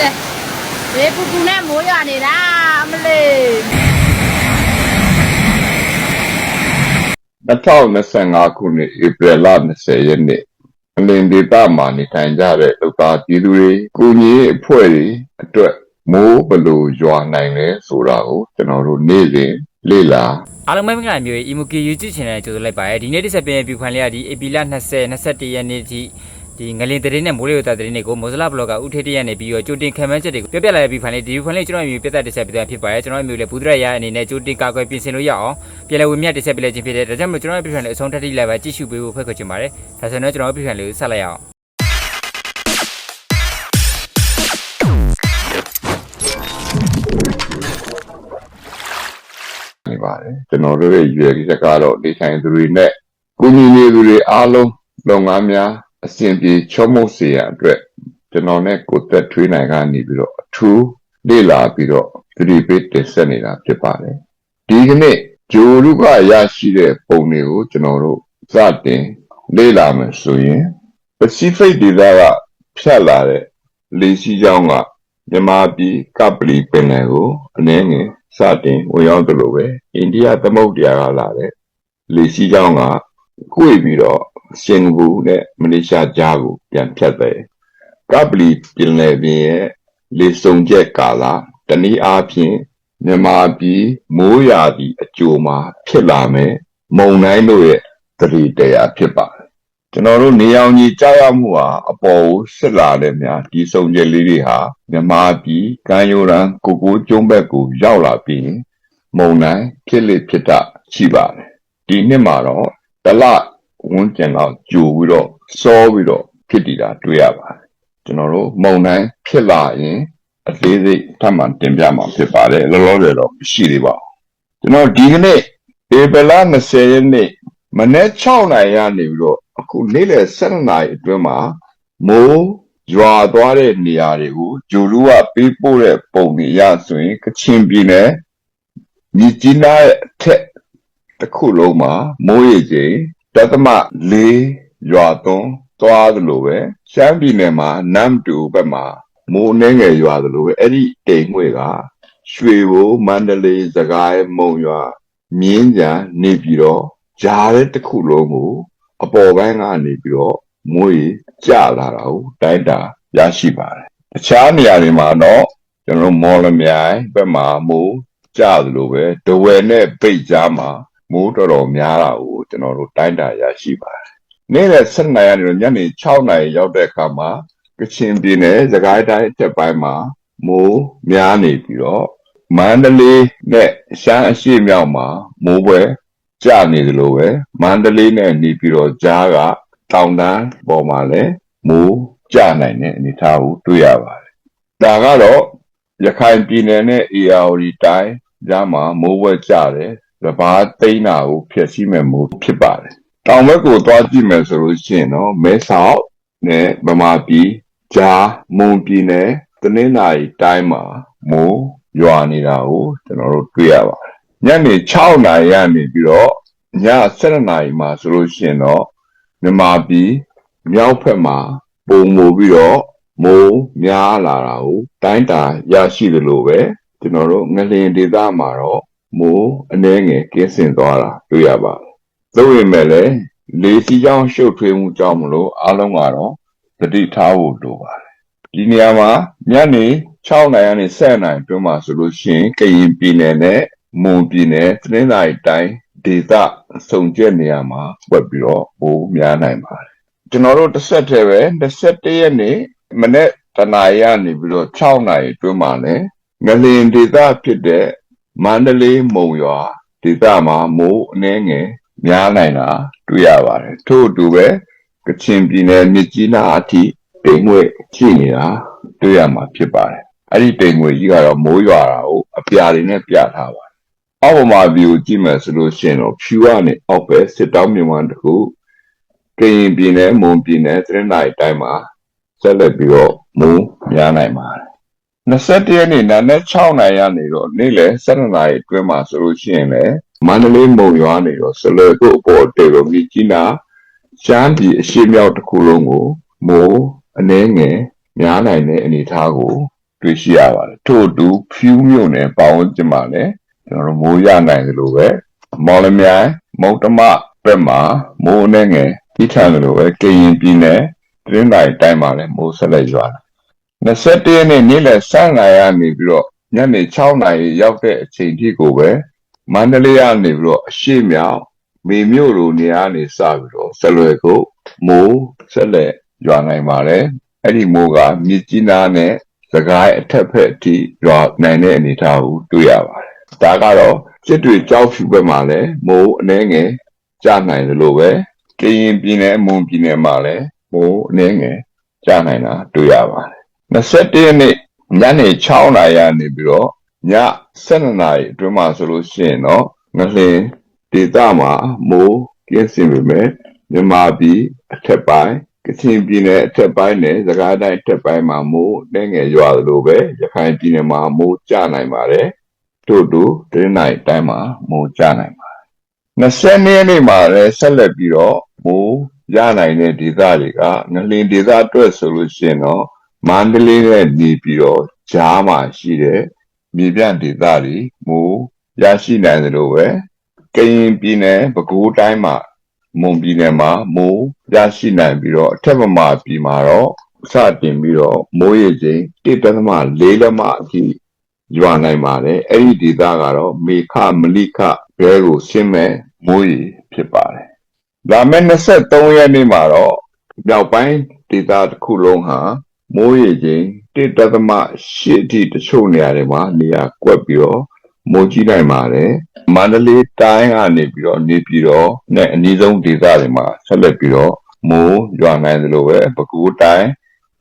တယ်ဘေးပူပူနဲ့မိုးရွာနေတာအမလေး2025ခုနှစ်ဧပြီလ20ရက်နေ့အလင်ဒေတာမှာနေထိုင်ကြတဲ့လူသားပြည်သူတွေကိုညီရေးအဖွဲ့တွေအတွက်မိုးဘယ်လိုရွာနိုင်လဲဆိုတာကိုကျွန်တော်တို့နေ့စဉ်လေ့လာအားလုံးပဲမင်္ဂလာမျိုး Emoki YouTube channel ကြိုဆိုလိုက်ပါရစေဒီနေ့တစ်ဆက်ပြင်ပြခွန်လေးကဒီ AP လ20 21ရက်နေ့ထိ ဒီငလင်သတင်းနဲ့မိုးလေဝသသတင်းတွေကိုမိုဇလာဘလော့ကဦးထေးတရက်နေပြီးတော့ကြိုတင်ခံမှန်းချက်တွေကိုပြပြလာတဲ့ပြီးခွန်လေးဒီခွန်လေးကျွန်တော်မျိုးပြသက်တစ်ဆက်ပြတဲ့ဖြစ်ပါတယ်ကျွန်တော်မျိုးလည်းဘူးဒရရအနေနဲ့ကြိုတင်ကာကွယ်ပြင်ဆင်လို့ရအောင်ပြည်လဲဝင်မြတ်တစ်ဆက်ပြလဲခြင်းဖြစ်တဲ့ဒါကြောင့်မလို့ကျွန်တော်ပြခွန်လေးအဆုံးထပ်ထိလိုက်ပါကြည့်ရှုပေးဖို့ဖိတ်ခေါ်ချင်ပါတယ်ဒါဆိုတော့ကျွန်တော်ပြခွန်လေးကိုဆက်လိုက်အောင်နေပါတယ်ကျွန်တော်တို့ရဲ့ရွယ်ကြီးကတော့နေထိုင်သူတွေနဲ့ကုညီနေသူတွေအားလုံးလုပ်ငန်းများ အစဉ်ပြေချောမုတ်စေရန်အတွက်ကျွန်တော်နဲ့ကိုသက်ထွေးနိုင်ကနေပြီးတော့အထူးလေ့လာပြီးတော့သတိပေးတင်ဆက်နေတာဖြစ်ပါတယ်ဒီကနေ့ဂျိုလူကရရှိတဲ့ပုံတွေကိုကျွန်တော်တို့စတင်လေ့လာမယ်ဆိုရင် Pacific ဒေသကဖြတ်လာတဲ့လေစီးကြောင်းကမြန်မာပြည်ကပလီပင်လယ်ကိုအနည်းငယ်စတင်ဝင်ရောက်သလိုပဲအိန္ဒိယသမုဒ္ဒရာကလာတဲ့လေစီးကြောင်းကကိုယ်ပြီးတော့ စင်ကာပူနဲ့မလေးရှားကြားကိုပြန်ဖြတ်တယ်ကပလီပင်လယ်ပြင်ရဲ့လေစုံချက်ကာလတနည်းအားဖြင့်မြန်မာပြည်မိုးရာသီအကြိုမှာဖြစ်လာမယ်မုန်တိုင်းတို့ရဲ့သတိတရားဖြစ်ပါတယ်ကျွန်တော်တို့နေအောင်ကြီးကြားရမှုဟာအပေါ်ကိုစစ်လာတဲ့များဒီစုံချက်လေးတွေဟာမြမာပြည်ကမ်းရိုးတန်းကိုကိုကျုံးဘက်ကိုရောက်လာပြီးရင်မုံတိုင်းဖြစ်လေဖြစ်တာရှိပါတယ်ဒီနှစ်မှာတော့တလ ဝန်းကျင်တော့ကြိုပြီးတော့စောပြီးတော့ဖြစ်တည်တာတွေ့ရပါတယ်ကျွန်တော်တို့မုံတိုင်းဖြစ်လာရင်အသေးစိတ်ထပ်မံတင်ပြမှာဖြစ်ပါတယ်လောလောဆယ်တော့မရှိသေးပါဘူးကျွန်တော်ဒီကနေ့ဧပြီလ20ရက်နေ့မနေ့6နိုင်ရနေပြီးတော့အခုနေ့လယ်7နာရီအတွင်းမှာမိုးရွာသွားတဲ့နေရာတွေကိုဂျိုလူကပေးပို့တဲ့ပုံတွေရဆိုရင်ကချင်ပြည်နယ်မြစ်ကြီးနားရဲ့အထက်တစ်ခုလုံးမှာမိုးရေချိန် တသမ4ရွာသွန်းသွားသလိုပဲရှမ်းပြည်နယ်မှာနမ်တူဘက်မှာမိုးအနှဲငယ်ရွာသလိုပဲအဲ့ဒီတိမ်ငွေကရွှေဘိုမန္တလေးစကိုင်းမုံရွာမြင်းကြံနေပြီးတော့ကြားတဲ့တစ်ခုလုံးကိုအပေါ်ပိုင်းကနေပြီးတော့မွေးကြလာတာကိုတိုင်းတာရရှိပါတယ်။တခြားနေရာတွေမှာတော့ကျွန်တော်တို့မော်လမြိုင်ဘက်မှာမိုးကြသလိုပဲဒဝယ်နဲ့ပိတ်ကြားမှာ မိုးတော်တော်များတာကိုကျွန်တော်တို့တိုင်းတာရရှိပါတယ်။နေ့လယ်7နာရီကနေညနေ6နာရီရောက်တဲ့အခါမှာကချင်ပြည်နယ်စကိုင်းတိုင်းအထက်ပိုင်းမှာမိုးများနေပြီးတော့မန္တလေးနဲ့ရှမ်းအရှေ့မြောက်မှာမိုးပွဲကြနေသလိုပဲမန္တလေးနဲ့နေပြီးတော့ကြားကတောင်တန်းပေါ်မှာလည်းမိုးကြနိုင်တဲ့အနေအထားကိုတွေ့ရပါတယ်။ဒါကတော့ရခိုင်ပြည်နယ်နဲ့ AR တိုင်းကြားမှာမိုးဝဲကြတယ်။ စဘာသိန်းတာကိုဖျက်ဆီးမဲ့မိုးဖြစ်ပါတယ်။တောင်ဘက်ကိုသွားကြည့်မယ်ဆိုလို့ရှိရင်တော့မဲဆောက်နဲ့ဗမာပြည်ကြားမွန်ပြည်နယ်တနင်္သာရီတိုင်းမှာမိုးရွာနေတာကိုကျွန်တော်တို့တွေ့ရပါတယ်။ညနေ6နာရီကနေပြီးတော့ည7နာရီမှာဆိုလို့ရှိရင်တော့မြန်မာပြည်မြောက်ဘက်မှာပုံမူပြီးတော့မိုးများလာတာကိုတိုင်းတာရရှိသလိုပဲကျွန်တော်တို့ငလင်ဒေသမှာတော့ မိုးအနှဲငယ်ကင်းစင်သွားတာတွေ့ရပါတယ်။သို့ပေမဲ့လည်းလေစီးကြောင်းရှုပ်ထွေးမှုကြောင့်မလို့အားလုံးကတော့သတိထားဖို့လိုပါတယ်။ဒီနေရာမှာညနေ6နာရီကနေ7နာရီအတွင်းမှာဆိုလို့ရှိရင်ကရင်ပြည်နယ်နဲ့မွန်ပြည်နယ်သနင်္သာရီတိုင်းဒေသစုံကျက်နေရာမှာပွက်ပြီးတော့ပိုးများနိုင်ပါတယ်ကျွန်တော်တို့တစ်ဆက်တည်းပဲ21ရက်နေ့မနေ့တနာရီကနေပြီးတော့6နာရီအတွင်းမှာလည်းငလင်ဒေသဖြစ်တဲ့ မန္တလေးမုံရွာဒေသမှာမိုးအနှဲငယ်များနိုင်တာတွေ့ရပါတယ်ထို့အတူပဲကချင်ပြည်နယ်မြစ်ကြီးနားအထိတိမ်ငွေ့ရှိနေတာတွေ့ရမှာဖြစ်ပါတယ်အဲ့ဒီတိမ်ငွေကြီးကတော့မိုးရွာတာကိုအပြာတွေနဲ့ပြထားပါတယ်အောက်ပမာဗီကိုကြည့်မယ်ဆိုလို့ရှိရင်တော့ဖြူကနေအောက်ပဲစစ်တောင်းမြန်မာတစ်ခုကရင်ပြည်နယ်မွန်ပြည်နယ်သရင်နိုင်တိုင်းမှာဆက်လက်ပြီးတော့မုံများနိုင်ပါတယ် 21ရက်နေ့နာနဲ့6နိုင်ရနေတော့နေ့လယ်7နာရီအတွင်းမှာဆိုလို့ရှိရင်လည်းမန္တလေးမုံရွာနေတော့ဆလွယ်ကုတ်အပေါ်တေရုံကြီးကြီးနာရှမ်းပြည်အရှေ့မြောက်တစ်ခုလုံးကိုမိုးအနှဲငယ်များနိုင်တဲ့အနေအထားကို တွေ့ရှိရပါတယ်ထို့အတူဖြူးမြို့နယ်ပေါဝန်းကျင်မှာလည်းကျွန်တော်တို့မိုးရနိုင်သလိုပဲမော်လမြိုင်မုတ်တမဘက်မှာမိုးအနှဲငယ်ကြီးထန်သလိုပဲကရင်ပြည်နယ်တရင်းတိုင်းတိုင်းမှာလည်းမိုးဆက်လက်ရွာလာ 21ရက်နေ့နေ့လယ်15ရက်နေပြီးတော့ညနေ6နာရီရောက်တဲ့အချိန်ထိကိုပဲမန္တလေးကနေပြီးတော့အရှိမြောက်မေမြို့လိုနေရာနေစပြီးတော့ဆက်လွယ်ကိုမိုးဆက်လက်ရွာနိုင်ပါတယ်အဲ့ဒီမိုးကမြစ်ကြီးနားနဲ့စကိုင်းအထက်ဖက်အထိရွာနိုင်တဲ့အနေအထားကိုတွေ့ရပါတယ်ဒါကတော့စစ်တွေကြောက်ဖြူဘက်မှာလည်းမိုးအနှဲငယ်ကျနိုင်တယ်လို့ပဲကရင်ပြည်နယ်မွန်ပြည်နယ်မှာလည်းမိုးအနှဲငယ်ကျနိုင်တာတွေ့ရပါတယ် 21ရက်နေ့ညနေ6နာရီကနေပြီးတော့ည7နာရီအတွင်းမှာဆိုလို့ရှိရင်တော့ငလင်ဒေသမှာမိုးကင်းစင်ပေမဲ့မြန်မာပြည်အထက်ပိုင်းကချင်ပြည်နယ်အထက်ပိုင်းနဲ့စကိုင်းတိုင်းအထက်ပိုင်းမှာမိုးနှဲငယ်ရွာသလိုပဲရခိုင်ပြည်နယ်မှာမိုးကျနိုင်ပါတယ်တို့တို့တရနိုင်တိုင်းမှာမိုးကျနိုင်ပါတယ်20ရက်နေ့မှာလည်းဆက်လက်ပြီးတော့မိုးရနိုင်တဲ့ဒေသတွေကငလင်ဒေသအတွက်ဆိုလို့ရှိရင်တော့ မန္တလေးနဲ့နေပြီးတော့ကြားမှာရှိတဲ့မြေပြန့်ဒေသတွေမိုးရရှိနိုင်သလိုပဲကရင်ပြည်နယ်ပဲခူးတိုင်းမှာမွန်ပြည်နယ်မှာမိုးရရှိနိုင်ပြီးတော့အထက်မမာပြည်မှာတော့စတင်ပြီးတော့မိုးရေချိန်1.4လက်မအထိရွာနိုင်ပါတယ်အဲ့ဒီဒေသကတော့မေခမလိခဘဲကိုဆင်းမဲ့မိုးရေဖြစ်ပါတယ်ဒါမဲ့23ရက်နေ့မှာတော့မြောက်ပိုင်းဒေသတစ်ခုလုံးဟာ မိုးရေချိန်1.8အထိတချို့နေရာတွေမှာနေရာကွက်ပြီးတော့မိုးကြီးနိုင်ပါတယ်မန္တလေးတိုင်းကနေပြီးတော့နေပြီးတော့နဲ့အနည်းဆုံးဒေသတွေမှာဆက်လက်ပြီးတော့မိုးရွာနိုင်တယ်လို့ပဲပဲခူးတိုင်း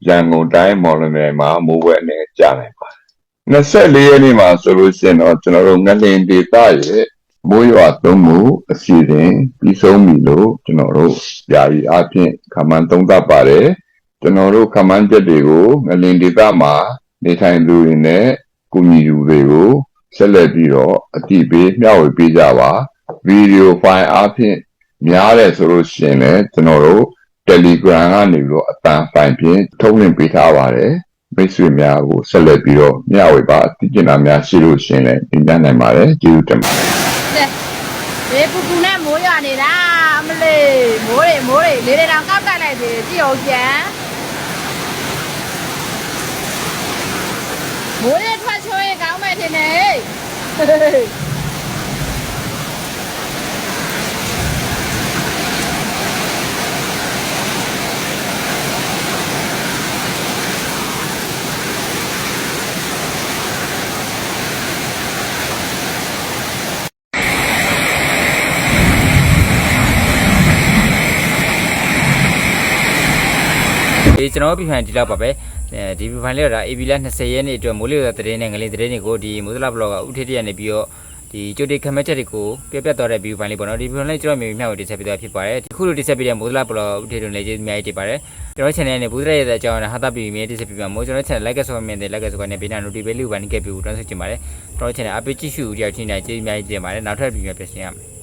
ရန်ကုန်တိုင်းမော်လမြိုင်မှာမိုးဝဲအနေကျနိုင်ပါတယ်24ရက်နေ့မှာဆိုလို့ရှိရင်တော့ကျွန်တော်တို့ငလင်ဒေသရဲ့မိုးရွာသွန်းမှုအစီအစဉ်ပြီးဆုံးပြီလို့ကျွန်တော်တို့ယာယီအဖြစ်ခန့်မှန်းသုံးသပ်ပါတယ် ကျွန်တော်တို့ခန့်မှန်းချက်တွေကိုငလင်ဒေသမှာ နေထိုင်သူတွေနဲ့ကုမ္ပဏီတွေကိုဆက်လက်ပြီးတော့အတိပေးမျှဝေပေးကြပါဗီဒီယိုဖိုင်အားဖြင့်များတယ်ဆိုလို့ရှိရင်လည်းကျွန်တော်တို့ Telegram ကနေပြီးတော့အတန်ဖိုင်ဖြင့်ထုတ်လွှင့်ပေးထားပါတယ်မိတ်ဆွေများကိုဆက်လက်ပြီးတော့မျှဝေပါအသိဉာဏ်များရှိလို့ရှိရင်လည်းပြင်ပြနိုင်ပါတယ်ကျေးဇူးတင်ပါတယ်ဘေးပူပူနဲ့မိုးရွာနေတာအမလေးမိုးတွေမိုးတွေလေးတွေတောင်ကောက်ကတ်လိုက်သေးတယ်ကြည့်အောင်ပြန် မိုးတွေထွက်ချိုးရင်ကောင်းမယ်ထင်တယ်ဟေးဒီကျွန်တော်ပြဖိုင်ဒီလောက်ပါပဲ အဲဒီပြဖိုင်လေးတော့ AB လ20ရက်နေ့အတွက်မိုးလေဝသသတင်းနဲ့ငလင်သတင်းတွေကိုဒီမိုးစလာဘလော့ကဥထေတရနေပြီးတော့ဒီကြိုတိခမက်ချက်တွေကိုပြပြသွားတဲ့ view ဖိုင်လေးပေါ့နော်ဒီ view ဖိုင်လေးကျွန်တော်မြေမြောက်တင်ဆက်ပေးသွားဖြစ်ပါတယ်ဒီခုလိုတင်ဆက်ပေးတဲ့မိုးစလာဘလော့ဥထေတို့လည်းကျေးဇူးအများကြီးတင်ပါတယ်ကျွန်တော် channel နဲ့ဘူးစရရဲ့အကြောင်းနဲ့ဟာတာပြီးမြေတင်ဆက်ပေးပါမို့ကျွန်တော် channel like ဆိုမြင်တယ် like ဆိုကနေဘေးနာ notification လေးကိုပါနေခဲ့ပြီးတော့တောင်းဆိုချင်ပါတယ်ကျွန်တော် channel အပိတ်ကြည့်ရှုကြည့်အောင်ချင်းနေကျေးဇူးအများကြီးတင်ပါတယ်နောက်ထပ် view မှာပြန်ရှင်းရမယ်